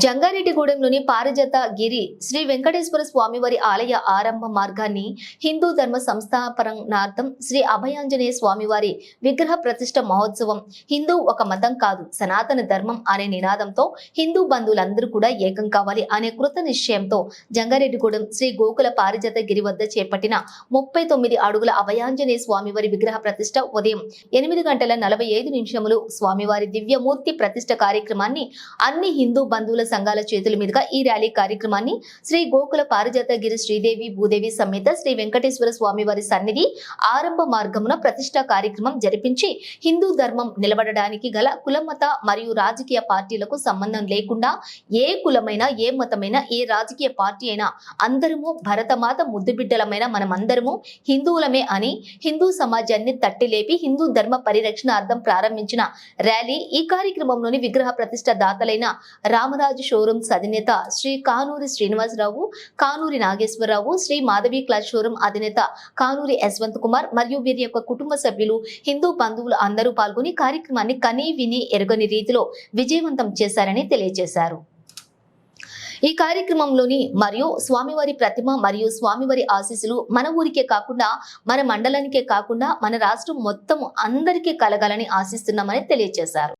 జంగారెడ్డిగూడెంలోని పారిజాత గిరి శ్రీ వెంకటేశ్వర స్వామివారి ఆలయ ఆరంభ మార్గాన్ని హిందూ ధర్మ సంస్థాపనార్థం శ్రీ అభయాంజనేయ స్వామివారి విగ్రహ ప్రతిష్ట మహోత్సవం హిందూ ఒక మతం కాదు సనాతన ధర్మం అనే నినాదంతో హిందూ బంధువులందరూ కూడా ఏకం కావాలి అనే కృత నిశ్చయంతో జంగారెడ్డిగూడెం శ్రీ గోకుల పారిజాత గిరి వద్ద చేపట్టిన ముప్పై తొమ్మిది అడుగుల అభయాంజనేయ స్వామివారి విగ్రహ ప్రతిష్ట ఉదయం ఎనిమిది గంటల నలభై ఐదు నిమిషములు స్వామివారి దివ్యమూర్తి ప్రతిష్ట కార్యక్రమాన్ని అన్ని హిందూ బంధువుల సంఘాల చేతుల మీదుగా ఈ ర్యాలీ కార్యక్రమాన్ని శ్రీ గోకుల పారిజాతగిరి శ్రీదేవి భూదేవి సమేత శ్రీ వెంకటేశ్వర స్వామి వారి సన్నిధి ఆరంభ మార్గమున ప్రతిష్టా కార్యక్రమం జరిపించి హిందూ ధర్మం నిలబడడానికి గల కులమత మరియు రాజకీయ పార్టీలకు సంబంధం లేకుండా ఏ కులమైనా ఏ మతమైనా ఏ రాజకీయ పార్టీ అయినా అందరము భరతమాత ముద్దుబిడ్డలమైన మనమందరము హిందువులమే అని హిందూ సమాజాన్ని తట్టిలేపి హిందూ ధర్మ పరిరక్షణ అర్థం ప్రారంభించిన ర్యాలీ ఈ కార్యక్రమంలోని విగ్రహ ప్రతిష్ట దాతలైన రామరాజు షోరూమ్స్ అధినేత శ్రీ కానూరి శ్రీనివాసరావు కానూరి నాగేశ్వరరావు శ్రీ మాధవి క్లాస్ షోరూమ్ అధినేత కానూరి యశ్వంత్ కుమార్ మరియు వీరి యొక్క కుటుంబ సభ్యులు హిందూ బంధువులు అందరూ పాల్గొని కార్యక్రమాన్ని కనీ విని ఎరగని రీతిలో విజయవంతం చేశారని తెలియజేశారు. ఈ కార్యక్రమంలోని మరియు స్వామివారి ప్రతిమ మరియు స్వామివారి ఆశీస్సులు మన ఊరికే కాకుండా మన మండలానికే కాకుండా మన రాష్ట్రం మొత్తం అందరికీ కలగాలని ఆశిస్తున్నామని తెలియజేశారు.